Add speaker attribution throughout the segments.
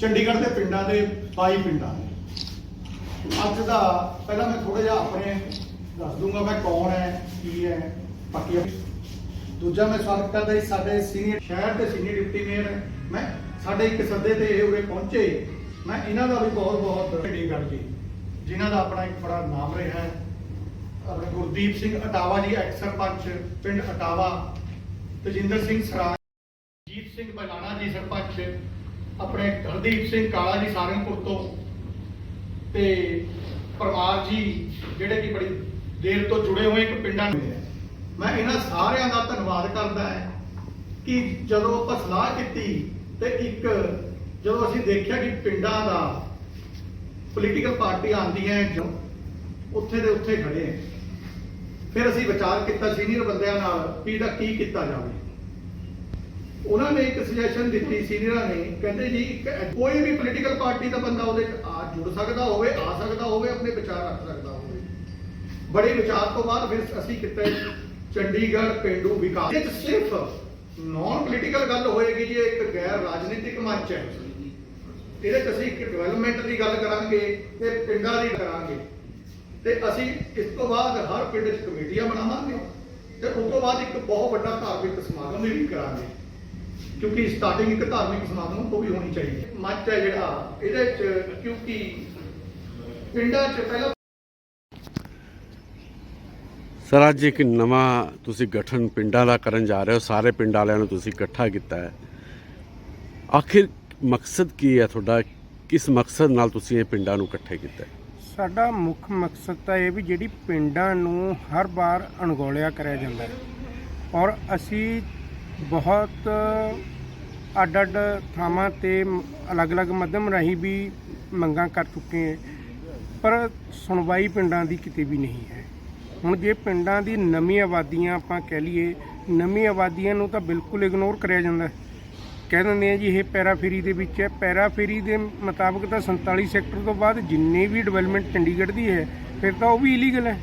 Speaker 1: ਚੰਡੀਗੜ੍ਹ ਦੇ ਪਿੰਡਾਂ ਦੇ 22 ਪਿੰਡਾਂ ਨੇ ਅੱਜ ਦਾ, ਪਹਿਲਾਂ ਮੈਂ ਥੋੜਾ ਜਿਹਾ ਆਪਣੇ ਦੱਸ ਦੂੰਗਾ ਮੈਂ ਕੌਣ ਹੈ, ਕੀ ਹੈ, ਬਾਕੀ ਦੂਜਾ ਮੈਂ ਸਵਾਗਤ ਕਰਦਾ ਜੀ, ਸਾਡੇ ਸੀਨੀਅਰ ਸ਼ਹਿਰ ਦੇ ਸੀਨੀਅਰ ਡਿਪਟੀ ਮੇਅਰ ਮੈਂ, ਸਾਡੇ ਇੱਕ ਸੱਦੇ ਤੇ ਇਹ ਉਰੇ ਪਹੁੰਚੇ। ਮੈਂ, ਇਹਨਾਂ ਦਾ ਵੀ ਬਹੁਤ ਬਹੁਤ ਚੰਡੀਗੜ੍ਹ ਜੀ, ਜਿਨ੍ਹਾਂ ਦਾ ਆਪਣਾ ਇੱਕ ਬੜਾ ਨਾਮ ਰਿਹਾ ਹੈ। ਗੁਰਦੀਪ ਸਿੰਘ ਅਟਾਵਾ ਜੀ ਐਕਸ ਸਰਪੰਚ ਪਿੰਡ ਅਟਾਵਾ। ਤਜਿੰਦਰ ਸਿੰਘ ਸਰਾਜ, ਜੀਤ ਸਿੰਘ ਬਲਾਣਾ ਜੀ, ਸਰਪੰਚ। ਆਪਣੇ ਹਰਦੀਪ ਸਿੰਘ ਕਾਲਾ ਜੀ ਸਾਰੰਗਪੁਰ ਤੋਂ ਤੇ ਪਰਮਾਰ ਜੀ ਜਿਹੜੇ ਕਿ ਬੜੀ ਦੇਰ ਤੋਂ ਜੁੜੇ ਹੋਏ ਇੱਕ ਪਿੰਡਾਂ ਦੇ ਮੈਂ ਇਹਨਾਂ ਸਾਰਿਆਂ ਦਾ ਧੰਨਵਾਦ ਕਰਦਾ ਹਾਂ ਕਿ ਜਦੋਂ ਆਪਾਂ ਸਲਾਹ ਕੀਤੀ ਤੇ ਇੱਕ ਜਦੋਂ ਅਸੀਂ ਦੇਖਿਆ ਕਿ ਪਿੰਡਾਂ ਦਾ ਪੋਲੀਟੀਕਲ ਪਾਰਟੀ ਆਉਂਦੀਆਂ ਜੋ ਉੱਥੇ ਦੇ ਉੱਥੇ ਖੜੇ ਹੈ। ਫਿਰ ਅਸੀਂ ਵਿਚਾਰ ਕੀਤਾ ਸੀਨੀਅਰ ਬੰਦਿਆਂ ਨਾਲ ਵੀ ਇਹਦਾ ਕੀ ਕੀਤਾ ਜਾਵੇ। ਉਹਨਾਂ ਨੇ ਇੱਕ ਸੁਜੈਸ਼ਨ ਦਿੱਤੀ ਸੀਨੀਅਰਾਂ ਨੇ, ਕਹਿੰਦੇ ਜੀ, ਇੱਕ ਕੋਈ ਵੀ ਪੋਲੀਟੀਕਲ ਪਾਰਟੀ ਦਾ ਬੰਦਾ ਉਹਦੇ ਚ ਆ ਜੁੜ ਸਕਦਾ ਹੋਵੇ, ਆ ਸਕਦਾ ਹੋਵੇ, ਆਪਣੇ ਵਿਚਾਰ ਰੱਖ ਸਕਦਾ ਹੋਵੇ। ਬੜੇ ਵਿਚਾਰ ਤੋਂ ਬਾਅਦ ਫਿਰ ਅਸੀਂ ਕਿਤੇ ਚੰਡੀਗੜ੍ਹ ਪੇਂਡੂ ਵਿਕਾਸ। ਇਹ 'ਚ ਸਿਰਫ ਨਾਨ ਪੋਲੀਟੀਕਲ ਗੱਲ ਹੋਏਗੀ ਜੀ, ਇਹ ਇੱਕ ਗੈਰ ਰਾਜਨੀਤਿਕ ਮੰਚ ਹੈ। ਇਹਦੇ 'ਚ ਅਸੀਂ ਇੱਕ ਡਿਵੈਲਪਮੈਂਟ ਦੀ ਗੱਲ ਕਰਾਂਗੇ, ਤੇ ਪਿੰਡਾਂ ਦੀ ਕਰਾਂਗੇ। ਤੇ ਅਸੀਂ ਇਸ ਤੋਂ ਬਾਅਦ ਹਰ ਪਿੰਡ 'ਚ ਕਮੇਟੀਆਂ ਬਣਾਵਾਂਗੇ, ਤੇ ਉਸ ਤੋਂ ਬਾਅਦ ਇੱਕ ਬਹੁਤ ਵੱਡਾ ਧਾਰਮਿਕ ਸਮਾਗਮ ਵੀ ਕਰਾਂਗੇ। ਕਿਉਂਕਿ ਸਟਾਰਟਿੰਗ ਇੱਕ ਧਾਰਮਿਕ ਸਮਾਗਮ ਤੋਂ ਵੀ ਹੋਣੀ ਚਾਹੀਦੀ ਹੈ। ਮੰਚ ਹੈ ਜਿਹੜਾ ਇਹਦੇ 'ਚ ਕਿਉਂਕਿ ਪਿੰਡਾਂ 'ਚ ਪਹਿਲਾਂ
Speaker 2: ਸਰ ਅੱਜ ਇੱਕ ਨਵਾਂ ਤੁਸੀਂ ਗਠਨ ਪਿੰਡਾਂ ਦਾ ਕਰਨ ਜਾ ਰਹੇ ਹੋ ਸਾਰੇ ਪਿੰਡ ਵਾਲਿਆਂ ਨੂੰ ਤੁਸੀਂ ਇਕੱਠਾ ਕੀਤਾ ਹੈ। ਆਖਿਰ ਮਕਸਦ ਕੀ ਹੈ ਤੁਹਾਡਾ? ਕਿਸ ਮਕਸਦ ਨਾਲ ਤੁਸੀਂ ਇਹ ਪਿੰਡਾਂ ਨੂੰ ਇਕੱਠੇ ਕੀਤਾ ਹੈ?
Speaker 3: ਸਾਡਾ ਮੁੱਖ ਮਕਸਦ ਤਾਂ ਇਹ ਵੀ ਜਿਹੜੀ ਪਿੰਡਾਂ ਨੂੰ ਹਰ ਵਾਰ ਅਣਗੌਲਿਆ ਕਰਿਆ ਜਾਂਦਾ ਹੈ। ਔਰ ਅਸੀਂ ਬਹੁਤ ਅੱਡ-ਅੱਡ ਥਾਵਾਂ ਤੇ ਅਲੱਗ-ਅਲੱਗ ਮਾਧਿਅਮ ਰਾਹੀਂ ਵੀ ਮੰਗਾਂ ਕਰ ਚੁੱਕੇ ਹੈ। ਪਰ ਸੁਣਵਾਈ ਪਿੰਡਾਂ ਦੀ ਕਿਤੇ ਵੀ ਨਹੀਂ ਹੈ। ਹੁਣ ਜੇ ਪਿੰਡਾਂ ਦੀ ਨਵੀਂ ਆਬਾਦੀਆਂ ਆਪਾਂ ਕਹਿ ਲਈਏ, ਨਵੀਂ ਆਬਾਦੀਆਂ ਨੂੰ ਤਾਂ ਬਿਲਕੁਲ ਇਗਨੋਰ ਕਰਿਆ ਜਾਂਦਾ ਹੈ। ਕਹਿ ਦਿੰਦੇ ਆ ਜੀ, ਇਹ ਪੈਰਾਫੇਰੀ ਦੇ ਵਿੱਚ ਹੈ। ਪੈਰਾਫੇਰੀ ਦੇ ਮੁਤਾਬਕ ਤਾਂ 47 ਸੈਕਟਰ ਤੋਂ ਬਾਅਦ ਜਿੰਨੇ ਵੀ ਡਿਵੈਲਪਮੈਂਟ ਚੰਡੀਗੜ੍ਹ ਦੀ ਹੈ, ਫਿਰ ਤਾਂ ਉਹ ਵੀ ਇਲੀਗਲ ਹੈ।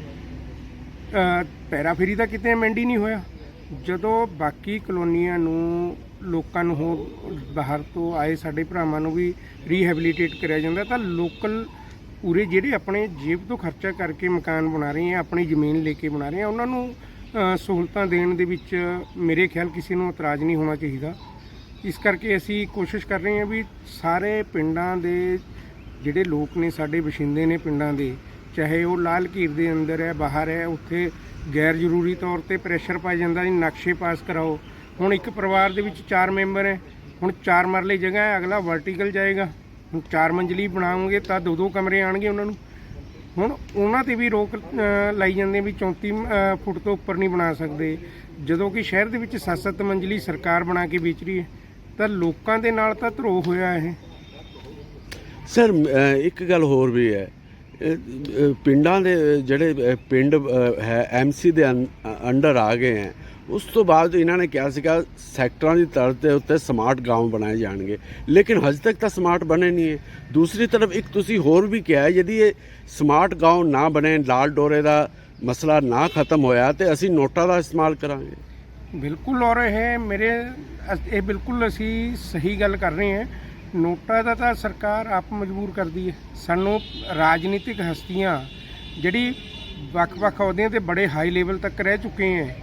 Speaker 3: ਪੈਰਾਫੇਰੀ ਦਾ ਕਿਤੇ ਅਮੈਂਡ ਹੀ ਨਹੀਂ ਹੋਇਆ। ਜਦੋਂ ਬਾਕੀ ਕਲੋਨੀਆਂ ਨੂੰ ਲੋਕਾਂ ਨੂੰ ਹੋਰ ਬਾਹਰ ਤੋਂ ਆਏ ਸਾਡੇ ਭਰਾਵਾਂ ਨੂੰ ਵੀ ਰੀਹੈਬਿਲਿਟੇਟ ਕਰਿਆ ਜਾਂਦਾ, ਤਾਂ ਲੋਕਲ ਪੂਰੇ ਜਿਹੜੇ ਆਪਣੇ ਜੇਬ ਤੋਂ ਖਰਚਾ ਕਰਕੇ ਮਕਾਨ ਬਣਾ ਰਹੇ ਆ, ਆਪਣੀ ਜ਼ਮੀਨ ਲੈ ਕੇ ਬਣਾ ਰਹੇ ਆ, ਉਹਨਾਂ ਨੂੰ ਸਹੂਲਤਾਂ ਦੇਣ ਦੇ ਵਿੱਚ ਮੇਰੇ ਖਿਆਲ ਕਿਸੇ ਨੂੰ ਇਤਰਾਜ਼ ਨਹੀਂ ਹੋਣਾ ਚਾਹੀਦਾ। ਇਸ ਕਰਕੇ ਅਸੀਂ ਕੋਸ਼ਿਸ਼ ਕਰ ਰਹੇ ਹਾਂ ਵੀ ਸਾਰੇ ਪਿੰਡਾਂ ਦੇ ਜਿਹੜੇ ਲੋਕ ਨੇ, ਸਾਡੇ ਵਸਿੰਦੇ ਨੇ ਪਿੰਡਾਂ ਦੇ ਚਾਹੇ ਉਹ ਲਾਲ ਘੀਰ ਦੇ ਅੰਦਰ ਹੈ, ਬਾਹਰ ਹੈ, ਉੱਥੇ ਗੈਰ ਜ਼ਰੂਰੀ ਤੌਰ ਤੇ ਪ੍ਰੈਸ਼ਰ ਪਾਇਆ ਜਾਂਦਾ ਜੀ, ਨਕਸ਼ੇ ਪਾਸ ਕਰਾਓ। ਹੁਣ ਇੱਕ ਪਰਿਵਾਰ ਦੇ ਵਿੱਚ ਚਾਰ ਮੈਂਬਰ ਹੈ, ਹੁਣ ਚਾਰ ਮਰਲੇ ਜਗ੍ਹਾ ਹੈ, ਅਗਲਾ ਵਰਟੀਕਲ ਜਾਏਗਾ। ਹੁਣ ਚਾਰ ਮੰਜ਼ਲੀ ਬਣਾਉਂਗੇ ਤਾਂ ਦੋ ਦੋ ਕਮਰੇ ਆਣਗੇ ਉਹਨਾਂ ਨੂੰ। ਹੁਣ ਉਹਨਾਂ ਤੇ ਵੀ ਰੋਕ ਲਾਈ ਜਾਂਦੇ ਵੀ 34 ਫੁੱਟ ਤੋਂ ਉੱਪਰ ਨਹੀਂ ਬਣਾ ਸਕਦੇ। ਜਦੋਂ ਕਿ ਸ਼ਹਿਰ ਦੇ ਵਿੱਚ 7-7 ਮੰਜ਼ਲੀ ਸਰਕਾਰ ਬਣਾ ਕੇ ਵੇਚ ਰਹੀ ਹੈ, ਤਾਂ ਲੋਕਾਂ ਦੇ ਨਾਲ ਤਾਂ ਧਰੋ ਹੋਇਆ ਇਹ।
Speaker 2: ਸਰ ਇੱਕ ਗੱਲ ਹੋਰ ਵੀ ਹੈ। ਪਿੰਡਾਂ ਦੇ ਜਿਹੜੇ ਪਿੰਡ ਅ, ਹੈ ਐਮਸੀ ਦੇ ਅੰਡਰ ਆ ਗਏ ਹੈ ਉਸ ਤੋਂ ਬਾਅਦ ਇਹਨਾਂ ਨੇ ਕਿਹਾ ਸੀਗਾ ਸੈਕਟਰਾਂ ਦੀ ਤਰਜ਼ ਦੇ ਉੱਤੇ ਸਮਾਰਟ ਗਾਉਂ ਬਣਾਏ ਜਾਣਗੇ। ਲੇਕਿਨ ਹਜੇ ਤੱਕ ਤਾਂ ਸਮਾਰਟ ਬਣੇ ਨਹੀਂ ਹੈ। ਦੂਸਰੀ ਤਰਫ ਇੱਕ ਤੁਸੀਂ ਹੋਰ ਵੀ ਕਿਹਾ ਹੈ, ਯਦੀ ਇਹ ਸਮਾਰਟ ਗਾਉਂ ਨਾ ਬਣੇ ਲਾਲ ਡੋਰੇ ਦਾ ਮਸਲਾ ਨਾ ਖਤਮ ਹੋਇਆ ਤੇ ਅਸੀਂ ਨੋਟਾਂ ਦਾ ਇਸਤੇਮਾਲ ਕਰਾਂਗੇ।
Speaker 3: ਬਿਲਕੁਲ ਔਰ ਇਹ ਮੇਰੇ ਇਹ ਬਿਲਕੁਲ ਅਸੀਂ ਸਹੀ ਗੱਲ ਕਰ ਰਹੇ ਹਾਂ। ਨੋਟਾਂ ਦਾ ਤਾਂ ਸਰਕਾਰ ਆਪ ਮਜਬੂਰ ਕਰਦੀ ਹੈ। ਸਾਨੂੰ ਰਾਜਨੀਤਿਕ ਹਸਤੀਆਂ ਜਿਹੜੀ ਵੱਖ-ਵੱਖ ਅਹੁਦਿਆਂ ਤੇ ਬੜੇ ਹਾਈ ਲੈਵਲ ਤੱਕ ਰਹਿ ਚੁੱਕੇ ਹੈ,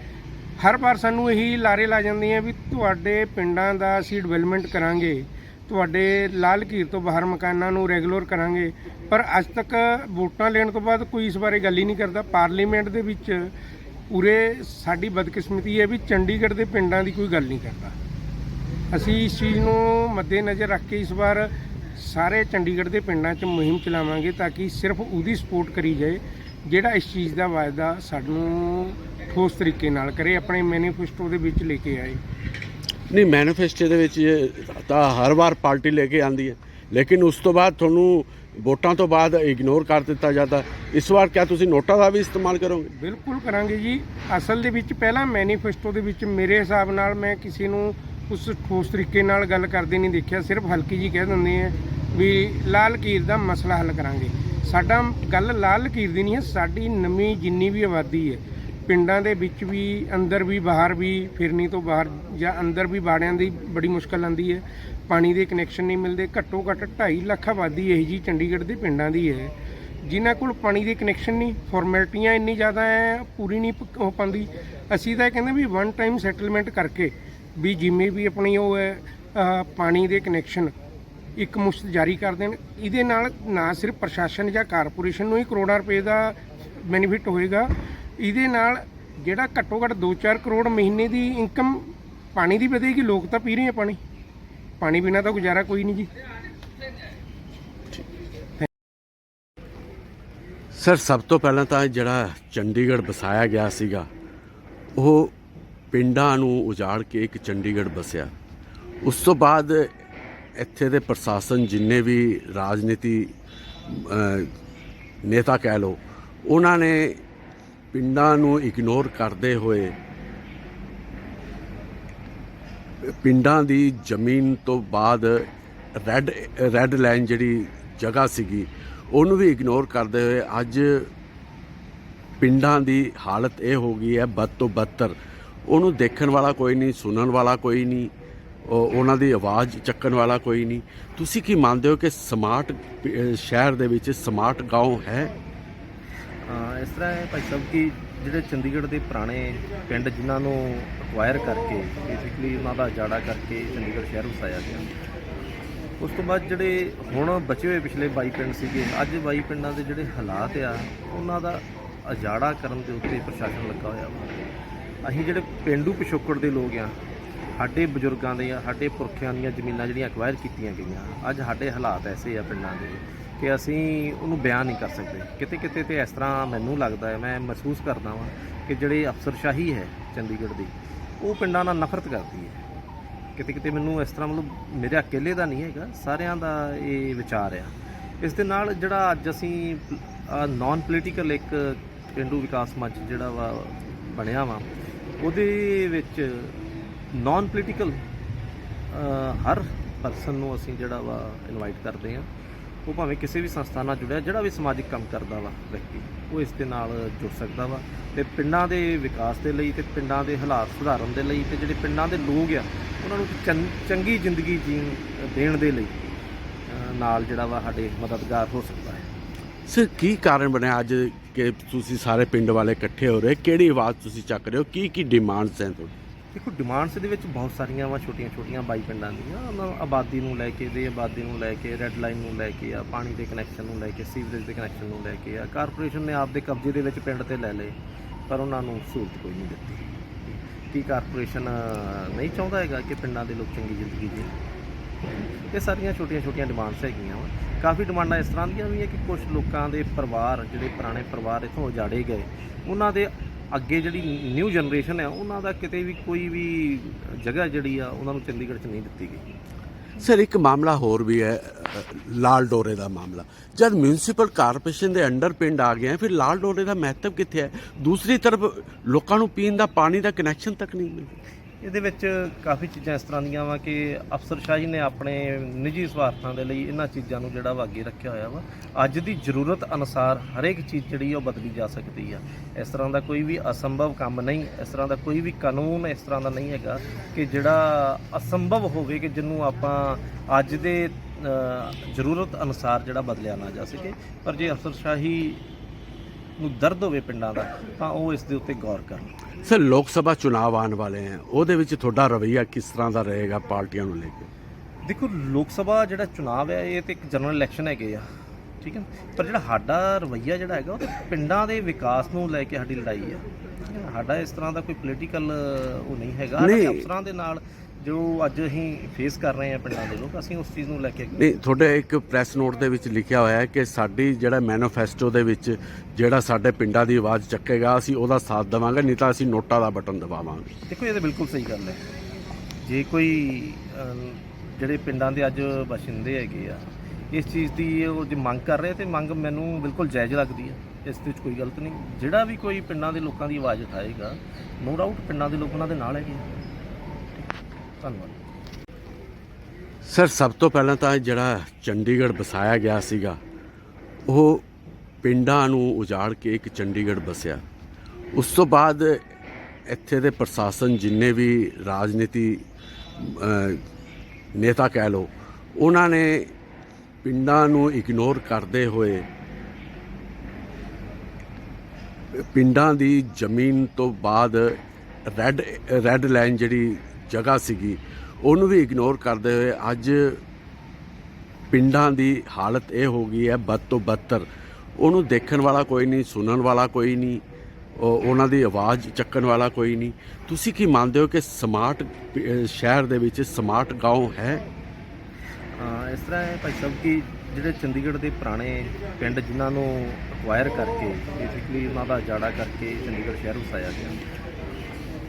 Speaker 3: ਹਰ ਵਾਰ ਸਾਨੂੰ ਇਹੀ ਲਾਰੇ ਲਾ ਜਾਂਦੇ ਜਾਂਦੀਆਂ ਵੀ ਤੁਹਾਡੇ ਪਿੰਡਾਂ ਦਾ ਅਸੀਂ ਡਿਵੈਲਪਮੈਂਟ ਕਰਾਂਗੇ, ਤੁਹਾਡੇ ਲਾਲ ਘੀਰ ਤੋਂ ਬਾਹਰ ਮਕਾਨਾਂ ਨੂੰ ਰੈਗੂਲਰ ਕਰਾਂਗੇ, ਪਰ ਅੱਜ ਤੱਕ ਵੋਟਾਂ ਲੈਣ ਤੋਂ ਬਾਅਦ ਕੋਈ ਇਸ ਬਾਰੇ ਗੱਲ ਹੀ ਨਹੀਂ ਕਰਦਾ। ਪਾਰਲੀਮੈਂਟ ਦੇ ਵਿੱਚ ਪੂਰੇ ਸਾਡੀ ਬਦਕਿਸਮਤੀ ਹੈ ਵੀ ਚੰਡੀਗੜ੍ਹ ਦੇ ਪਿੰਡਾਂ ਦੀ ਕੋਈ ਗੱਲ ਨਹੀਂ ਕਰਦਾ। ਅਸੀਂ ਇਸ ਚੀਜ਼ ਨੂੰ ਮੱਦੇਨਜ਼ਰ ਰੱਖ ਕੇ ਇਸ ਵਾਰ ਸਾਰੇ ਚੰਡੀਗੜ੍ਹ ਦੇ ਪਿੰਡਾਂ 'ਚ ਮੁਹਿੰਮ ਚਲਾਵਾਂਗੇ ਤਾਂ ਕਿ ਸਿਰਫ ਉਹਦੀ ਸਪੋਰਟ ਕਰੀ ਜਾਏ ਜਿਹੜਾ ਇਸ ਚੀਜ਼ ਦਾ ਵਾਅਦਾ ਸਾਨੂੰ ਠੋਸ ਤਰੀਕੇ ਨਾਲ ਕਰੇ ਆਪਣੇ ਮੈਨੀਫੈਸਟੋ ਦੇ ਵਿੱਚ ਲੈ ਕੇ ਆਏ।
Speaker 2: ਨਹੀਂ ਮੈਨੀਫੈਸਟੋ ਦੇ ਵਿੱਚ ਤਾਂ ਹਰ ਵਾਰ ਪਾਰਟੀ ਲੈ ਕੇ ਆਂਦੀ ਹੈ। ਲੇਕਿਨ ਉਸ ਤੋਂ ਬਾਅਦ ਤੁਹਾਨੂੰ ਵੋਟਾਂ ਤੋਂ ਬਾਅਦ ਇਗਨੋਰ ਕਰ ਦਿੱਤਾ ਜਾਂਦਾ। ਇਸ ਵਾਰ ਕਿਆ ਤੁਸੀਂ ਨੋਟਾਂ ਦਾ ਵੀ ਇਸਤੇਮਾਲ ਕਰੋਗੇ?
Speaker 3: ਬਿਲਕੁਲ ਕਰਾਂਗੇ ਜੀ। ਅਸਲ ਦੇ ਵਿੱਚ ਪਹਿਲਾਂ ਮੈਨੀਫੈਸਟੋ ਦੇ ਵਿੱਚ ਮੇਰੇ ਹਿਸਾਬ ਨਾਲ ਮੈਂ ਕਿਸੇ ਨੂੰ ਉਸ ਠੋਸ ਤਰੀਕੇ ਨਾਲ ਗੱਲ ਕਰਦੇ ਨਹੀਂ ਦੇਖਿਆ, ਸਿਰਫ ਹਲਕੀ ਜੀ ਕਹਿ ਦਿੰਦੇ ਆ ਵੀ ਲਾਲ ਕੀਰ ਦਾ ਮਸਲਾ ਹੱਲ ਕਰਾਂਗੇ। ਸਾਡਾ ਗੱਲ ਲਾਲ ਕੀਰ ਦੀ ਨਹੀਂ ਹੈ, ਸਾਡੀ ਨਵੀਂ ਜਿੰਨੀ ਵੀ ਆਬਾਦੀ ਹੈ, ਪਿੰਡਾਂ ਦੇ ਵਿੱਚ ਵੀ, ਅੰਦਰ ਵੀ, ਬਾਹਰ ਵੀ, ਫਿਰਨੀ ਤੋਂ ਬਾਹਰ ਜਾਂ ਅੰਦਰ ਵੀ ਬਾੜਿਆਂ ਦੀ ਬੜੀ ਮੁਸ਼ਕਲ ਆਉਂਦੀ ਹੈ। ਪਾਣੀ ਦੇ ਕਨੈਕਸ਼ਨ ਨਹੀਂ ਮਿਲਦੇ, ਘੱਟੋ ਘੱਟ 2.5 ਲੱਖ ਆਬਾਦੀ ਇਹ ਜੀ ਚੰਡੀਗੜ੍ਹ ਦੇ ਪਿੰਡਾਂ ਦੀ ਹੈ। ਜਿਨ੍ਹਾਂ ਕੋਲ ਪਾਣੀ ਦੇ ਕਨੈਕਸ਼ਨ ਨਹੀਂ ਫਾਰਮੈਲਿਟੀਆਂ ਇੰਨੀ ਜ਼ਿਆਦਾ ਹੈ, ਪੂਰੀ ਨਹੀਂ ਪ- ਹੋ ਪਾਉਂਦੀ। ਅਸੀਂ ਤਾਂ ਇਹ ਕਹਿੰਦੇ ਵੀ ਵਨ ਟਾਈਮ ਸੈਟਲਮੈਂਟ ਕਰਕੇ ਵੀ ਜਿਵੇਂ ਵੀ ਆਪਣੀ ਉਹ ਹੈ ਪਾਣੀ ਦੇ ਕਨੈਕਸ਼ਨ ਇੱਕ ਮੁਸ਼ਤ ਜਾਰੀ ਕਰ ਦੇਣ। ਇਹਦੇ ਨਾਲ ਨਾ ਸਿਰਫ ਪ੍ਰਸ਼ਾਸਨ ਜਾਂ ਕਾਰਪੋਰੇਸ਼ਨ ਨੂੰ ਹੀ ਕਰੋੜਾਂ ਰੁਪਏ ਦਾ ਬੈਨੀਫਿਟ ਹੋਏਗਾ। ਇਹਦੇ ਨਾਲ ਜਿਹੜਾ ਘੱਟੋ ਘੱਟ 2-4 ਕਰੋੜ ਮਹੀਨੇ ਦੀ ਇਨਕਮ ਪਾਣੀ ਦੀ ਵਧੇਗੀ, ਲੋਕ ਤਾਂ ਪੀ ਰਹੇ ਆ ਪਾਣੀ। ਪਾਣੀ ਬਿਨਾਂ ਤਾਂ ਗੁਜ਼ਾਰਾ ਕੋਈ ਨਹੀਂ ਜੀ।
Speaker 2: ਸਰ ਸਭ ਤੋਂ ਪਹਿਲਾਂ ਤਾਂ ਜਿਹੜਾ ਚੰਡੀਗੜ੍ਹ ਵਸਾਇਆ ਗਿਆ ਸੀਗਾ, ਉਹ ਪਿੰਡਾਂ ਨੂੰ ਉਜਾੜ ਕੇ ਇੱਕ ਚੰਡੀਗੜ੍ਹ ਬਸਿਆ। ਉਸ ਤੋਂ ਬਾਅਦ ਇੱਥੇ ਦੇ ਪ੍ਰਸ਼ਾਸਨ ਜਿੰਨੇ ਵੀ ਰਾਜਨੀਤੀ ਨੇਤਾ ਕਹਿ ਲਓ, ਉਹਨਾਂ ਨੇ ਪਿੰਡਾਂ ਨੂੰ ਇਗਨੋਰ ਕਰਦੇ ਹੋਏ ਪਿੰਡਾਂ ਦੀ ਜ਼ਮੀਨ ਤੋਂ ਬਾਅਦ ਰੈੱਡ ਰੈੱਡ ਲਾਈਨ ਜਿਹੜੀ ਜਗ੍ਹਾ ਸੀਗੀ, ਉਹਨੂੰ ਵੀ ਇਗਨੋਰ ਕਰਦੇ ਹੋਏ ਅੱਜ ਪਿੰਡਾਂ ਦੀ ਹਾਲਤ ਇਹ ਹੋ ਗਈ ਹੈ ਬਦ ਤੋਂ ਬਦਤਰ। ਉਹਨੂੰ ਦੇਖਣ ਵਾਲਾ ਕੋਈ ਨਹੀਂ ਸੁਣਨ ਵਾਲਾ ਕੋਈ ਨਹੀਂ ਉਹ- ਉਹਨਾਂ ਦੀ ਆਵਾਜ਼ ਚੱਕਣ ਵਾਲਾ ਕੋਈ ਨਹੀਂ ਤੁਸੀਂ ਕੀ ਮੰਨਦੇ ਹੋ ਕਿ ਸਮਾਰਟ ਪ- ਸ਼ਹਿਰ ਦੇ ਵਿੱਚ ਸਮਾਰਟ گاؤں ਹੈ
Speaker 4: ਹਾਂ ਇਸ ਤਰ੍ਹਾਂ ਹੈ ਭਾਈ ਸਾਹਿਬ ਕਿ ਜਿਹੜੇ ਚੰਡੀਗੜ੍ਹ ਦੇ ਪੁਰਾਣੇ ਪਿੰਡ ਜਿਨ੍ਹਾਂ ਨੂੰ ਅਕਵਾਇਰ ਕਰਕੇ ਬੇਸਿਕਲੀ ਉਹਨਾਂ ਦਾ ਉਜਾੜਾ ਕਰਕੇ ਚੰਡੀਗੜ੍ਹ ਸ਼ਹਿਰ ਵਸਾਇਆ ਗਿਆ ਉਸ ਤੋਂ ਬਾਅਦ ਜਿਹੜੇ ਹੁਣ ਬਚੇ ਹੋਏ ਪਿਛਲੇ 22 ਪਿੰਡ ਸੀਗੇ ਅੱਜ 22 ਪਿੰਡਾਂ ਦੇ ਜਿਹੜੇ ਹਾਲਾਤ ਆ ਉਹਨਾਂ ਦਾ ਉਜਾੜਾ ਕਰਨ ਦੇ ਉੱਤੇ ਪ੍ਰਸ਼ਾਸਨ ਲੱਗਾ ਹੋਇਆ ਵਾ ਅਸੀਂ ਜਿਹੜੇ ਪਿੰਡੂ ਪਿਛੋਕੜ ਦੇ ਲੋਕ ਆ, ਸਾਡੇ ਬਜ਼ੁਰਗਾਂ ਦੇ ਸਾਡੇ ਪੁਰਖਿਆਂ ਦੀਆਂ ਜ਼ਮੀਨਾਂ ਜਿਹੜੀਆਂ ਅਕਵਾਇਰ ਕੀਤੀਆਂ ਗਈਆਂ, ਅੱਜ ਸਾਡੇ ਹਾਲਾਤ ਐਸੇ ਆ ਪਿੰਡਾਂ ਦੇ ਕਿ ਅਸੀਂ ਉਹਨੂੰ ਬਿਆਨ ਨਹੀਂ ਕਰ ਸਕਦੇ। ਕਿਤੇ ਕਿਤੇ ਤੇ ਇਸ ਤਰ੍ਹਾਂ ਮੈਨੂੰ ਲੱਗਦਾ ਹੈ, ਮੈਂ ਮਹਿਸੂਸ ਕਰਦਾ ਵਾਂ ਕਿ ਜਿਹੜੇ ਅਫਸਰਸ਼ਾਹੀ ਹੈ ਚੰਡੀਗੜ੍ਹ ਦੀ, ਉਹ ਪਿੰਡਾਂ ਨਾਲ ਨਫ਼ਰਤ ਕਰਦੀ ਹੈ। ਕਿਤੇ ਕਿਤੇ ਮੈਨੂੰ ਇਸ ਤਰ੍ਹਾਂ ਮਤਲਬ ਮੇਰੇ ਇਕੱਲੇ ਦਾ ਨਹੀਂ ਹੈਗਾ, ਸਾਰਿਆਂ ਦਾ ਇਹ ਵਿਚਾਰ ਆ। ਇਸ ਦੇ ਨਾਲ ਜਿਹੜਾ ਅੱਜ ਅਸੀਂ ਨਾਨ ਪੋਲੀਟੀਕਲ ਇੱਕ ਪਿੰਡੂ ਵਿਕਾਸ ਮੰਚ ਜਿਹੜਾ ਵਾ ਬਣਿਆ ਵਾ ਉਹਦੇ ਵਿੱਚ ਨਾਨ ਪੋਲੀਟੀਕਲ ਹਰ ਪਰਸਨ ਨੂੰ ਅਸੀਂ ਜਿਹੜਾ ਵਾ ਇਨਵਾਈਟ ਕਰਦੇ ਆ ਉਹ ਭਾਵੇਂ ਕਿਸੇ ਵੀ ਸੰਸਥਾ ਨਾਲ ਜੁੜਿਆ, ਜਿਹੜਾ ਵੀ ਸਮਾਜਿਕ ਕੰਮ ਕਰਦਾ ਵਾ ਵਿਅਕਤੀ, ਉਹ ਇਸ ਦੇ ਨਾਲ ਜੁੜ ਸਕਦਾ ਵਾ। ਤੇ ਪਿੰਡਾਂ ਦੇ ਵਿਕਾਸ ਦੇ ਲਈ ਤੇ ਪਿੰਡਾਂ ਦੇ ਹਾਲਾਤ ਸੁਧਾਰਨ ਦੇ ਲਈ ਤੇ ਜਿਹੜੇ ਪਿੰਡਾਂ ਦੇ ਲੋਕ ਆ, ਉਹਨਾਂ ਨੂੰ ਇੱਕ ਚੰ- ਚੰਗੀ ਜ਼ਿੰਦਗੀ ਜੀਣ, ਦੇਣ ਦੇ ਲਈ ਨਾਲ ਜਿਹੜਾ ਵਾ ਸਾਡੇ ਮਦਦਗਾਰ ਹੋ ਸਕਦਾ ਹੈ।
Speaker 2: ਸਰ, ਕੀ ਕਾਰਨ ਬਣਿਆ ਅੱਜ ਕਿ ਤੁਸੀਂ ਸਾਰੇ ਪਿੰਡ ਵਾਲੇ ਇਕੱਠੇ ਹੋ ਰਹੇ, ਕਿਹੜੀ ਆਵਾਜ਼ ਤੁਸੀਂ ਚੱਕ ਰਹੇ ਹੋ, ਕੀ ਕੀ ਡਿਮਾਂਡਸ ਹੈ ਤੁਹਾਡੀ?
Speaker 4: ਦੇਖੋ ਡਿਮਾਂਡਸ ਦੇ ਵਿੱਚ ਬਹੁਤ ਸਾਰੀਆਂ ਵਾ ਛੋਟੀਆਂ ਛੋਟੀਆਂ ਬਾਈ ਪਿੰਡਾਂ ਦੀਆਂ। ਉਹਨਾਂ ਨੂੰ ਆਬਾਦੀ ਨੂੰ ਲੈ ਕੇ ਦੇ, ਆਬਾਦੀ ਨੂੰ ਲੈ ਕੇ ਰੈੱਡ ਲਾਈਨ ਨੂੰ ਲੈ ਕੇ ਆ, ਪਾਣੀ ਦੇ ਕਨੈਕਸ਼ਨ ਨੂੰ ਲੈ ਕੇ ਸੀਵਰੇਜ ਦੇ ਕਨੈਕਸ਼ਨ ਨੂੰ ਲੈ ਕੇ ਆ। ਕਾਰਪੋਰੇਸ਼ਨ ਨੇ ਆਪਦੇ ਕਬਜ਼ੇ ਦੇ ਵਿੱਚ ਪਿੰਡ ਤੇ ਲੈ ਲਏ, ਪਰ ਉਹਨਾਂ ਨੂੰ ਸਹੂਲਤ ਕੋਈ ਨਹੀਂ ਦਿੱਤੀ। ਕੀ ਕਾਰਪੋਰੇਸ਼ਨ ਨਹੀਂ ਚਾਹੁੰਦਾ ਹੈਗਾ ਕਿ ਪਿੰਡਾਂ ਦੇ ਲੋਕ ਚੰਗੀ ਜ਼ਿੰਦਗੀ ਜੀਣ? ਇਹ ਸਾਰੀਆਂ ਛੋਟੀਆਂ ਛੋਟੀਆਂ ਡਿਮਾਂਡਸ ਹੈਗੀਆਂ ਵਾ। ਕਾਫੀ ਡਿਮਾਂਡਾਂ ਇਸ ਤਰ੍ਹਾਂ ਦੀਆਂ ਵੀ ਹੈ ਕਿ ਕੁਝ ਲੋਕਾਂ ਦੇ ਪਰਿਵਾਰ, ਜਿਹੜੇ ਪੁਰਾਣੇ ਪਰਿਵਾਰ ਇੱਥੋਂ ਉਜਾੜੇ ਗਏ, ਉਹਨਾਂ ਦੇ ਅੱਗੇ ਜਿਹੜੀ ਨਿਊ ਜਨਰੇਸ਼ਨ ਹੈ, ਉਹਨਾਂ ਦਾ ਕਿਤੇ ਵੀ ਕੋਈ ਵੀ ਜਗ੍ਹਾ ਜਿਹੜੀ ਆ, ਉਹਨਾਂ ਨੂੰ ਚੰਡੀਗੜ੍ਹ 'ਚ ਨਹੀਂ ਦਿੱਤੀ ਗਈ।
Speaker 2: ਸਰ, ਇੱਕ ਮਾਮਲਾ ਹੋਰ ਵੀ ਹੈ ਲਾਲ ਡੋਰੇ ਦਾ ਮਾਮਲਾ। ਜਦ ਮਿਊਨਿਸਪਲ ਕਾਰਪੋਰੇਸ਼ਨ ਦੇ ਅੰਡਰ ਪਿੰਡ ਆ ਗਿਆ, ਫਿਰ ਲਾਲ ਡੋਰੇ ਦਾ ਮਹੱਤਵ ਕਿੱਥੇ ਹੈ? ਦੂਸਰੀ ਤਰਫ ਲੋਕਾਂ ਨੂੰ ਪੀਣ ਦਾ ਪਾਣੀ ਦਾ ਕਨੈਕਸ਼ਨ ਤੱਕ ਨਹੀਂ ਮਿਲਦਾ
Speaker 4: ਇਹਦੇ ਵਿੱਚ ਕਾਫੀ ਚੀਜ਼ਾਂ ਇਸ ਤਰ੍ਹਾਂ ਦੀਆਂ ਵਾ ਕਿ ਅਫਸਰਸ਼ਾਹੀ ਨੇ ਆਪਣੇ ਨਿੱਜੀ ਸਵਾਰਥਾਂ ਦੇ ਲਈ ਇਹਨਾਂ ਚੀਜ਼ਾਂ ਨੂੰ ਜਿਹੜਾ ਵਾ ਅੱਗੇ ਰੱਖਿਆ ਹੋਇਆ ਵਾ। ਅੱਜ ਦੀ ਜ਼ਰੂਰਤ ਅਨੁਸਾਰ ਹਰੇਕ ਚੀਜ਼ ਜਿਹੜੀ ਉਹ ਬਦਲੀ ਜਾ ਸਕਦੀ ਆ। ਇਸ ਤਰ੍ਹਾਂ ਦਾ ਕੋਈ ਵੀ ਅਸੰਭਵ ਕੰਮ ਨਹੀਂ, ਇਸ ਤਰ੍ਹਾਂ ਦਾ ਕੋਈ ਵੀ ਕਾਨੂੰਨ ਇਸ ਤਰ੍ਹਾਂ ਦਾ ਨਹੀਂ ਹੈਗਾ ਕਿ ਜਿਹੜਾ ਅਸੰਭਵ ਹੋਵੇ ਕਿ ਜਿਹਨੂੰ ਆਪਾਂ ਅੱਜ ਦੇ ਜ਼ਰੂਰਤ ਅਨੁਸਾਰ ਜਿਹੜਾ ਬਦਲਿਆ ਨਾ ਜਾ ਸਕੇ। ਪਰ ਜੇ ਅਫਸਰਸ਼ਾਹੀ ਨੂੰ ਦਰਦ ਹੋਵੇ ਪਿੰਡਾਂ ਦਾ ਤਾਂ ਉਹ ਇਸ ਦੇ ਉੱਤੇ ਗੌਰ ਕਰਨ
Speaker 2: ਸਰ ਲੋਕ ਸਭਾ ਚੁਣਾਵ ਆਉਣ ਵਾਲੇ ਹੈ ਉਹਦੇ ਵਿੱਚ ਤੁਹਾਡਾ ਰਵੱਈਆ ਕਿਸ ਤਰ੍ਹਾਂ ਦਾ ਰਹੇਗਾ ਪਾਰਟੀਆਂ ਨੂੰ ਲੈ ਕੇ
Speaker 4: ਦੇਖੋ ਲੋਕ ਸਭਾ ਜਿਹੜਾ ਚੁਣਾਵ ਹੈ ਇਹ ਤੇ ਇੱਕ ਜਨਰਲ ਇਲੈਕਸ਼ਨ ਹੈਗੇ ਆ ਠੀਕ ਹੈ ਪਰ ਜਿਹੜਾ ਸਾਡਾ ਰਵਈਆ ਜਿਹੜਾ ਹੈਗਾ ਉਹ ਤੇ ਪਿੰਡਾਂ ਦੇ ਵਿਕਾਸ ਨੂੰ ਲੈ ਕੇ ਸਾਡੀ ਲੜਾਈ ਆ? ਸਾਡਾ ਇਸ ਤਰ੍ਹਾਂ ਦਾ ਕੋਈ ਪੋਲੀਟੀਕਲ ਉਹ ਨਹੀਂ ਹੈਗਾ। ਅਫਸਰਾਂ ਦੇ ਨਾਲ ਜੋ ਅੱਜ ਅਸੀਂ ਫੇਸ ਕਰ ਰਹੇ ਹਾਂ ਪਿੰਡਾਂ ਦੇ ਲੋਕ ਅਸੀਂ ਉਸ ਚੀਜ਼ ਨੂੰ ਲੈ ਕੇ
Speaker 2: ਨਹੀਂ ਤੁਹਾਡੇ ਇੱਕ ਪ੍ਰੈਸ ਨੋਟ ਦੇ ਵਿੱਚ ਲਿਖਿਆ ਹੋਇਆ ਹੈ ਕਿ ਸਾਡੀ ਜਿਹੜਾ ਮੈਨੀਫੈਸਟੋ ਦੇ ਵਿੱਚ ਜਿਹੜਾ ਸਾਡੇ ਪਿੰਡਾਂ ਦੀ ਆਵਾਜ਼ ਚੱਕੇਗਾ ਅਸੀਂ ਉਹਦਾ ਸਾਥ ਦੇਵਾਂਗੇ ਨਹੀਂ ਤਾਂ ਅਸੀਂ ਨੋਟਾਂ ਦਾ ਬਟਨ ਦਬਾਵਾਂਗੇ।
Speaker 4: ਦੇਖੋ ਇਹ ਤਾਂ ਬਿਲਕੁਲ ਸਹੀ ਗੱਲ ਹੈ। ਜੇ ਕੋਈ ਜਿਹੜੇ ਪਿੰਡਾਂ ਦੇ ਅੱਜ ਬਸ਼ਿੰਦੇ ਹੈਗੇ ਆ ਇਸ ਚੀਜ਼ ਦੀ ਉਹ ਜੇ ਮੰਗ ਕਰ ਰਹੇ ਤੇ ਮੰਗ ਮੈਨੂੰ ਬਿਲਕੁਲ ਜਾਇਜ਼ ਲੱਗਦੀ ਹੈ ਇਸ ਵਿੱਚ ਕੋਈ ਗਲਤ ਨਹੀਂ। ਜਿਹੜਾ ਵੀ ਕੋਈ ਪਿੰਡਾਂ ਦੇ ਲੋਕਾਂ ਦੀ ਆਵਾਜ਼ ਉਠਾਏਗਾ ਨੋ ਡਾਊਟ ਪਿੰਡਾਂ ਦੇ ਲੋਕ ਉਹਨਾਂ ਦੇ ਨਾਲ ਹੈਗੇ ਆ। ਧੰਨਵਾਦ।
Speaker 2: ਸਰ, ਸਭ ਤੋਂ ਪਹਿਲਾਂ ਤਾਂ ਜਿਹੜਾ ਚੰਡੀਗੜ੍ਹ ਵਸਾਇਆ ਗਿਆ ਸੀਗਾ, ਉਹ ਪਿੰਡਾਂ ਨੂੰ ਉਜਾੜ ਕੇ ਇੱਕ ਚੰਡੀਗੜ੍ਹ ਵਸਿਆ। ਉਸ ਤੋਂ ਬਾਅਦ ਇੱਥੇ ਦੇ ਪ੍ਰਸ਼ਾਸਨ ਜਿੰਨੇ ਵੀ ਰਾਜਨੀਤੀ ਨੇਤਾ ਕਹਿ ਲਓ, ਉਹਨਾਂ ਨੇ ਪਿੰਡਾਂ ਨੂੰ ਇਗਨੋਰ ਕਰਦੇ ਹੋਏ ਪਿੰਡਾਂ ਦੀ ਜ਼ਮੀਨ ਤੋਂ ਬਾਅਦ ਰੈੱਡ ਰੈੱਡ ਲਾਈਨ ਜਿਹੜੀ ਜਗ੍ਹਾ ਸੀਗੀ ਉਹਨੂੰ ਵੀ ਇਗਨੋਰ ਕਰਦੇ ਹੋਏ ਅੱਜ ਪਿੰਡਾਂ ਦੀ ਹਾਲਤ ਇਹ ਹੋ ਗਈ ਹੈ ਬਦ ਤੋਂ ਬਦਤਰ ਉਹਨੂੰ ਦੇਖਣ ਵਾਲਾ ਕੋਈ ਨਹੀਂ ਸੁਣਨ ਵਾਲਾ ਕੋਈ ਨਹੀਂ ਉਹ- ਉਹਨਾਂ ਦੀ ਆਵਾਜ਼ ਚੱਕਣ ਵਾਲਾ ਕੋਈ ਨਹੀਂ ਤੁਸੀਂ ਕੀ ਮੰਨਦੇ ਹੋ ਕਿ ਸਮਾਰਟ ਪ- ਸ਼ਹਿਰ ਦੇ ਵਿੱਚ ਸਮਾਰਟ گاؤں ਹੈ
Speaker 4: ਅਹ ਇਸ ਤਰ੍ਹਾਂ ਹੈ ਭਾਈ ਸਾਹਿਬ ਕਿ ਜਿਹੜੇ ਚੰਡੀਗੜ੍ਹ ਦੇ ਪੁਰਾਣੇ ਪਿੰਡ ਜਿਨ੍ਹਾਂ ਨੂੰ ਅਕਵਾਇਰ ਕਰਕੇ ਬੇਸਿਕਲੀ ਉਹਨਾਂ ਦਾ ਜਾੜਾ ਕਰਕੇ ਚੰਡੀਗੜ੍ਹ ਸ਼ਹਿਰ ਵਸਾਇਆ ਗਿਆ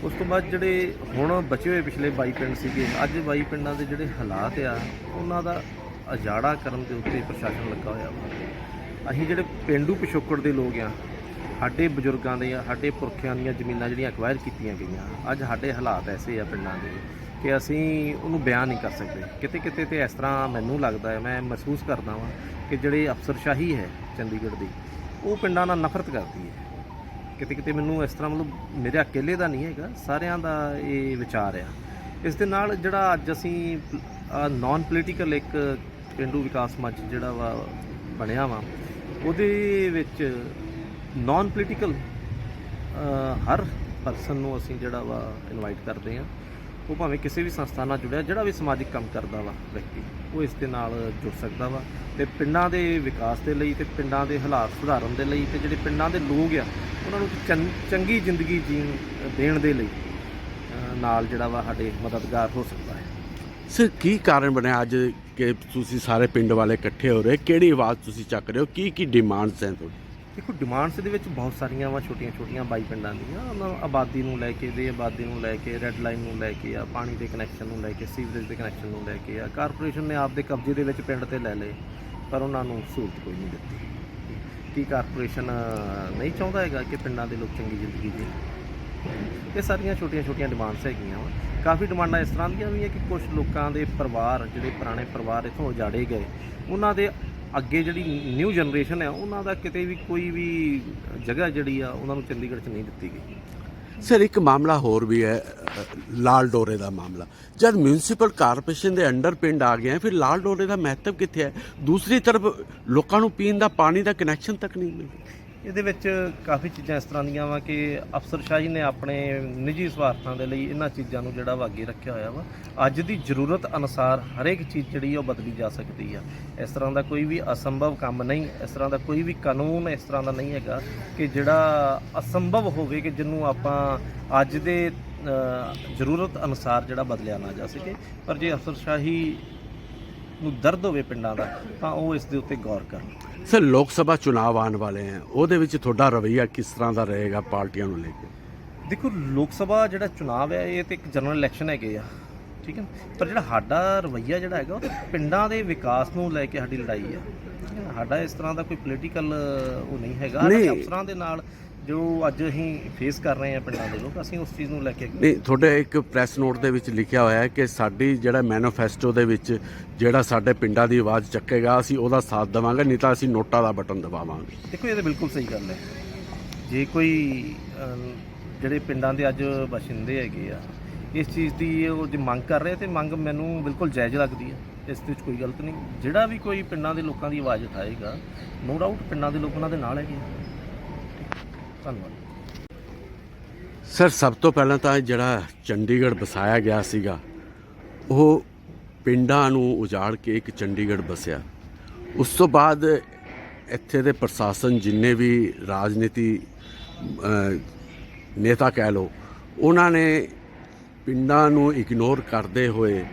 Speaker 4: ਉਸ ਤੋਂ ਬਾਅਦ ਜਿਹੜੇ ਹੁਣ ਬਚੇ ਹੋਏ ਪਿਛਲੇ 22 ਪਿੰਡ ਸੀਗੇ, ਅੱਜ 22 ਪਿੰਡਾਂ ਦੇ ਜਿਹੜੇ ਹਾਲਾਤ ਆ, ਉਹਨਾਂ ਦਾ ਅਜਾੜਾ ਕਰਨ ਦੇ ਉੱਤੇ ਪ੍ਰਸ਼ਾਸਨ ਲੱਗਾ ਹੋਇਆ ਵਾ। ਅਸੀਂ ਜਿਹੜੇ ਪਿੰਡੂ ਪਿਛੋਕੜ ਦੇ ਲੋਕ ਆ, ਸਾਡੇ ਬਜ਼ੁਰਗਾਂ ਦੇ ਸਾਡੇ ਪੁਰਖਿਆਂ ਦੀਆਂ ਜ਼ਮੀਨਾਂ ਜਿਹੜੀਆਂ ਅਕਵਾਇਰ ਕੀਤੀਆਂ ਗਈਆਂ, ਅੱਜ ਸਾਡੇ ਹਾਲਾਤ ਐਸੇ ਆ ਪਿੰਡਾਂ ਦੇ ਕਿ ਅਸੀਂ ਉਹਨੂੰ ਬਿਆਨ ਨਹੀਂ ਕਰ ਸਕਦੇ। ਕਿਤੇ ਕਿਤੇ ਤੇ ਇਸ ਤਰ੍ਹਾਂ ਮੈਨੂੰ ਲੱਗਦਾ ਹੈ, ਮੈਂ ਮਹਿਸੂਸ ਕਰਦਾ ਵਾਂ ਕਿ ਜਿਹੜੇ ਅਫਸਰਸ਼ਾਹੀ ਹੈ ਚੰਡੀਗੜ੍ਹ ਦੀ, ਉਹ ਪਿੰਡਾਂ ਨਾਲ ਨਫ਼ਰਤ ਕਰਦੀ ਹੈ। ਕਿਤੇ ਕਿਤੇ ਮੈਨੂੰ ਇਸ ਤਰ੍ਹਾਂ ਮਤਲਬ ਮੇਰੇ ਇਕੱਲੇ ਦਾ ਨਹੀਂ ਹੈਗਾ, ਸਾਰਿਆਂ ਦਾ ਇਹ ਵਿਚਾਰ ਆ। ਇਸ ਦੇ ਨਾਲ ਜਿਹੜਾ ਅੱਜ ਅਸੀਂ ਨਾਨ ਪੋਲੀਟੀਕਲ ਇੱਕ ਪਿੰਡੂ ਵਿਕਾਸ ਮੰਚ ਜਿਹੜਾ ਵਾ ਬਣਿਆ ਵਾ, ਉਹਦੇ ਵਿੱਚ ਨਾਨ ਪੋਲੀਟੀਕਲ ਹਰ ਪਰਸਨ ਨੂੰ ਅਸੀਂ ਜਿਹੜਾ ਵਾ ਇਨਵਾਈਟ ਕਰਦੇ ਆ। ਉਹ ਭਾਵੇਂ ਕਿਸੇ ਵੀ ਸੰਸਥਾ ਨਾਲ ਜੁੜਿਆ, ਜਿਹੜਾ ਵੀ ਸਮਾਜਿਕ ਕੰਮ ਕਰਦਾ ਵਾ, ਵਿਅਕਤੀ। ਉਹ ਇਸ ਦੇ ਨਾਲ ਜੁੜ ਸਕਦਾ ਵਾ ਤੇ ਪਿੰਡਾਂ ਦੇ ਵਿਕਾਸ ਦੇ ਲਈ ਤੇ ਪਿੰਡਾਂ ਦੇ ਹਾਲਾਤ ਸੁਧਾਰਨ ਦੇ ਲਈ ਤੇ ਜਿਹੜੇ ਪਿੰਡਾਂ ਦੇ ਲੋਕ ਆ, ਉਹਨਾਂ ਨੂੰ ਚੰ- ਚੰਗੀ ਜ਼ਿੰਦਗੀ ਜੀਣ, ਦੇਣ ਦੇ ਲਈ ਨਾਲ ਜਿਹੜਾ ਵਾ ਸਾਡੇ ਮਦਦਗਾਰ ਹੋ ਸਕਦਾ ਹੈ।
Speaker 2: ਸਰ, ਕੀ ਕਾਰਨ ਬਣਿਆ ਅੱਜ ਕਿ ਤੁਸੀਂ ਸਾਰੇ ਪਿੰਡ ਵਾਲੇ ਇਕੱਠੇ ਹੋ ਰਹੇ? ਕਿਹੜੀ ਆਵਾਜ਼ ਤੁਸੀਂ ਚੱਕ ਰਹੇ ਹੋ? ਕੀ ਕੀ ਡਿਮਾਂਡਸ ਹੈ ਤੁਹਾਡੀ?
Speaker 4: ਦੇਖੋ ਡਿਮਾਂਡਸ ਦੇ ਵਿੱਚ ਬਹੁਤ ਸਾਰੀਆਂ ਵਾ ਛੋਟੀਆਂ ਛੋਟੀਆਂ ਬਾਈ ਪਿੰਡਾਂ ਦੀਆਂ। ਉਹਨਾਂ ਨੂੰ ਆਬਾਦੀ ਨੂੰ ਲੈ ਕੇ ਦੇ, ਆਬਾਦੀ ਨੂੰ ਲੈ ਕੇ ਰੈੱਡ ਲਾਈਨ ਨੂੰ ਲੈ ਕੇ ਆ, ਪਾਣੀ ਦੇ ਕਨੈਕਸ਼ਨ ਨੂੰ ਲੈ ਕੇ ਸੀਵਰੇਜ ਦੇ ਕਨੈਕਸ਼ਨ ਨੂੰ ਲੈ ਕੇ ਆ। ਕਾਰਪੋਰੇਸ਼ਨ ਨੇ ਆਪਦੇ ਕਬਜ਼ੇ ਦੇ ਵਿੱਚ ਪਿੰਡ ਤੇ ਲੈ ਲਏ, ਪਰ ਉਹਨਾਂ ਨੂੰ ਸਹੂਲਤ ਕੋਈ ਨਹੀਂ ਦਿੱਤੀ। ਕੀ ਕਾਰਪੋਰੇਸ਼ਨ ਨਹੀਂ ਚਾਹੁੰਦਾ ਹੈਗਾ ਕਿ ਪਿੰਡਾਂ ਦੇ ਲੋਕ ਚੰਗੀ ਜ਼ਿੰਦਗੀ ਜੀਣ? ਇਹ ਸਾਰੀਆਂ ਛੋਟੀਆਂ ਛੋਟੀਆਂ ਡਿਮਾਂਡਸ ਹੈਗੀਆਂ ਵਾ। ਕਾਫੀ ਡਿਮਾਂਡਾਂ ਇਸ ਤਰ੍ਹਾਂ ਦੀਆਂ ਵੀ ਹੈ ਕਿ ਕੁਝ ਲੋਕਾਂ ਦੇ ਪਰਿਵਾਰ, ਜਿਹੜੇ ਪੁਰਾਣੇ ਪਰਿਵਾਰ ਇੱਥੋਂ ਉਜਾੜੇ ਗਏ, ਉਹਨਾਂ ਦੇ ਅੱਗੇ ਜਿਹੜੀ ਨਿਊ ਜਨਰੇਸ਼ਨ ਹੈ, ਉਹਨਾਂ ਦਾ ਕਿਤੇ ਵੀ ਕੋਈ ਵੀ ਜਗ੍ਹਾ ਜਿਹੜੀ ਆ, ਉਹਨਾਂ ਨੂੰ ਚੰਡੀਗੜ੍ਹ 'ਚ ਨਹੀਂ ਦਿੱਤੀ ਗਈ।
Speaker 2: ਸਰ, ਇੱਕ ਮਾਮਲਾ ਹੋਰ ਵੀ ਹੈ ਲਾਲ ਡੋਰੇ ਦਾ ਮਾਮਲਾ। ਜਦ ਮਿਊਨਿਸਪਲ ਕਾਰਪੋਰੇਸ਼ਨ ਦੇ ਅੰਡਰ ਪਿੰਡ ਆ ਗਿਆ ਫਿਰ ਲਾਲ ਡੋਰੇ ਦਾ ਮਹੱਤਵ ਕਿੱਥੇ ਹੈ? ਦੂਸਰੀ ਤਰਫ ਲੋਕਾਂ ਨੂੰ ਪੀਣ ਦਾ ਪਾਣੀ ਦਾ ਕਨੈਕਸ਼ਨ ਤੱਕ ਨਹੀਂ ਮਿਲਦਾ।
Speaker 4: ਇਹਦੇ ਵਿੱਚ ਕਾਫੀ ਚੀਜ਼ਾਂ ਇਸ ਤਰ੍ਹਾਂ ਦੀਆਂ ਵਾ ਕਿ ਅਫਸਰਸ਼ਾਹੀ ਨੇ ਆਪਣੇ ਨਿੱਜੀ ਸਵਾਰਥਾਂ ਦੇ ਲਈ ਇਹਨਾਂ ਚੀਜ਼ਾਂ ਨੂੰ ਜਿਹੜਾ ਵਾ ਅੱਗੇ ਰੱਖਿਆ ਹੋਇਆ ਵਾ। ਅੱਜ ਦੀ ਜ਼ਰੂਰਤ ਅਨੁਸਾਰ ਹਰੇਕ ਚੀਜ਼ ਜਿਹੜੀ ਉਹ ਬਦਲੀ ਜਾ ਸਕਦੀ ਆ। ਇਸ ਤਰ੍ਹਾਂ ਦਾ ਕੋਈ ਵੀ ਅਸੰਭਵ ਕੰਮ ਨਹੀਂ, ਇਸ ਤਰ੍ਹਾਂ ਦਾ ਕੋਈ ਵੀ ਕਾਨੂੰਨ ਇਸ ਤਰ੍ਹਾਂ ਦਾ ਨਹੀਂ ਹੈਗਾ ਕਿ ਜਿਹੜਾ ਅਸੰਭਵ ਹੋਵੇ ਕਿ ਜਿਹਨੂੰ ਆਪਾਂ ਅੱਜ ਦੇ ਜ਼ਰੂਰਤ ਅਨੁਸਾਰ ਜਿਹੜਾ ਬਦਲਿਆ ਨਾ ਜਾ ਸਕੇ। ਪਰ ਜੇ ਅਫਸਰਸ਼ਾਹੀ ਨੂੰ ਦਰਦ ਹੋਵੇ ਪਿੰਡਾਂ ਦਾ ਤਾਂ ਉਹ ਇਸ ਦੇ ਉੱਤੇ ਗੌਰ ਕਰਨ।
Speaker 2: ਸਰ ਲੋਕ ਸਭਾ ਚੁਣਾਵ ਆਉਣ ਵਾਲੇ ਹੈ। ਉਹਦੇ ਵਿੱਚ ਤੁਹਾਡਾ ਰਵੱਈਆ ਕਿਸ ਤਰ੍ਹਾਂ ਦਾ ਰਹੇਗਾ ਪਾਰਟੀਆਂ ਨੂੰ ਲੈ ਕੇ?
Speaker 4: ਦੇਖੋ ਲੋਕ ਸਭਾ ਜਿਹੜਾ ਚੁਣਾਵ ਹੈ ਇਹ ਤੇ ਇੱਕ ਜਨਰਲ ਇਲੈਕਸ਼ਨ ਹੈਗੇ ਆ ਠੀਕ ਹੈ ਪਰ ਜਿਹੜਾ ਸਾਡਾ ਰਵੱਈਆ ਜਿਹੜਾ ਹੈਗਾ ਉਹ ਤਾਂ ਪਿੰਡਾਂ ਦੇ ਵਿਕਾਸ ਨੂੰ ਲੈ ਕੇ ਸਾਡੀ ਲੜਾਈ ਆ ਹੈ? ਸਾਡਾ ਇਸ ਤਰ੍ਹਾਂ ਦਾ ਕੋਈ ਪੋਲੀਟੀਕਲ ਉਹ ਨਹੀਂ ਹੈਗਾ।
Speaker 2: ਨਹੀਂ।
Speaker 4: ਅਫਸਰਾਂ ਦੇ ਨਾਲ ਜੋ ਅੱਜ ਅਸੀਂ ਫੇਸ ਕਰ ਰਹੇ ਹਾਂ ਪਿੰਡਾਂ ਦੇ ਲੋਕ ਅਸੀਂ ਉਸ ਚੀਜ਼ ਨੂੰ ਲੈ ਕੇ
Speaker 2: ਨਹੀਂ ਤੁਹਾਡੇ ਇੱਕ ਪ੍ਰੈਸ ਨੋਟ ਦੇ ਵਿੱਚ ਲਿਖਿਆ ਹੋਇਆ ਹੈ ਕਿ ਸਾਡੀ ਜਿਹੜਾ ਮੈਨੀਫੈਸਟੋ ਦੇ ਵਿੱਚ ਜਿਹੜਾ ਸਾਡੇ ਪਿੰਡਾਂ ਦੀ ਆਵਾਜ਼ ਚੱਕੇਗਾ ਅਸੀਂ ਉਹਦਾ ਸਾਥ ਦੇਵਾਂਗੇ ਨਹੀਂ ਤਾਂ ਅਸੀਂ ਨੋਟਾਂ ਦਾ ਬਟਨ ਦਬਾਵਾਂਗੇ।
Speaker 4: ਦੇਖੋ ਇਹ ਤਾਂ ਬਿਲਕੁਲ ਸਹੀ ਗੱਲ ਹੈ। ਜੇ ਕੋਈ ਜਿਹੜੇ ਪਿੰਡਾਂ ਦੇ ਅੱਜ ਬਸ਼ਿੰਦੇ ਹੈਗੇ ਆ ਇਸ ਚੀਜ਼ ਦੀ ਉਹ ਜੇ ਮੰਗ ਕਰ ਰਹੇ ਤੇ ਮੰਗ ਮੈਨੂੰ ਬਿਲਕੁਲ ਜਾਇਜ਼ ਲੱਗਦੀ ਹੈ ਇਸ ਵਿੱਚ ਕੋਈ ਗਲਤ ਨਹੀਂ। ਜਿਹੜਾ ਵੀ ਕੋਈ ਪਿੰਡਾਂ ਦੇ ਲੋਕਾਂ ਦੀ ਆਵਾਜ਼ ਉਠਾਏਗਾ ਨੋ ਡਾਊਟ ਪਿੰਡਾਂ ਦੇ ਲੋਕ ਉਹਨਾਂ ਦੇ ਨਾਲ ਹੈਗੇ। ਧੰਨਵਾਦ।
Speaker 2: ਸਰ, ਸਭ ਤੋਂ ਪਹਿਲਾਂ ਤਾਂ ਜਿਹੜਾ ਚੰਡੀਗੜ੍ਹ ਵਸਾਇਆ ਗਿਆ ਸੀਗਾ, ਉਹ ਪਿੰਡਾਂ ਨੂੰ ਉਜਾੜ ਕੇ ਇੱਕ ਚੰਡੀਗੜ੍ਹ ਵਸਿਆ। ਉਸ ਤੋਂ ਬਾਅਦ ਇੱਥੇ ਦੇ ਪ੍ਰਸ਼ਾਸਨ ਜਿੰਨੇ ਵੀ ਰਾਜਨੀਤੀ ਨੇਤਾ ਕਹਿ ਲਓ, ਉਹਨਾਂ ਨੇ ਪਿੰਡਾਂ ਨੂੰ ਇਗਨੋਰ ਕਰਦੇ ਹੋਏ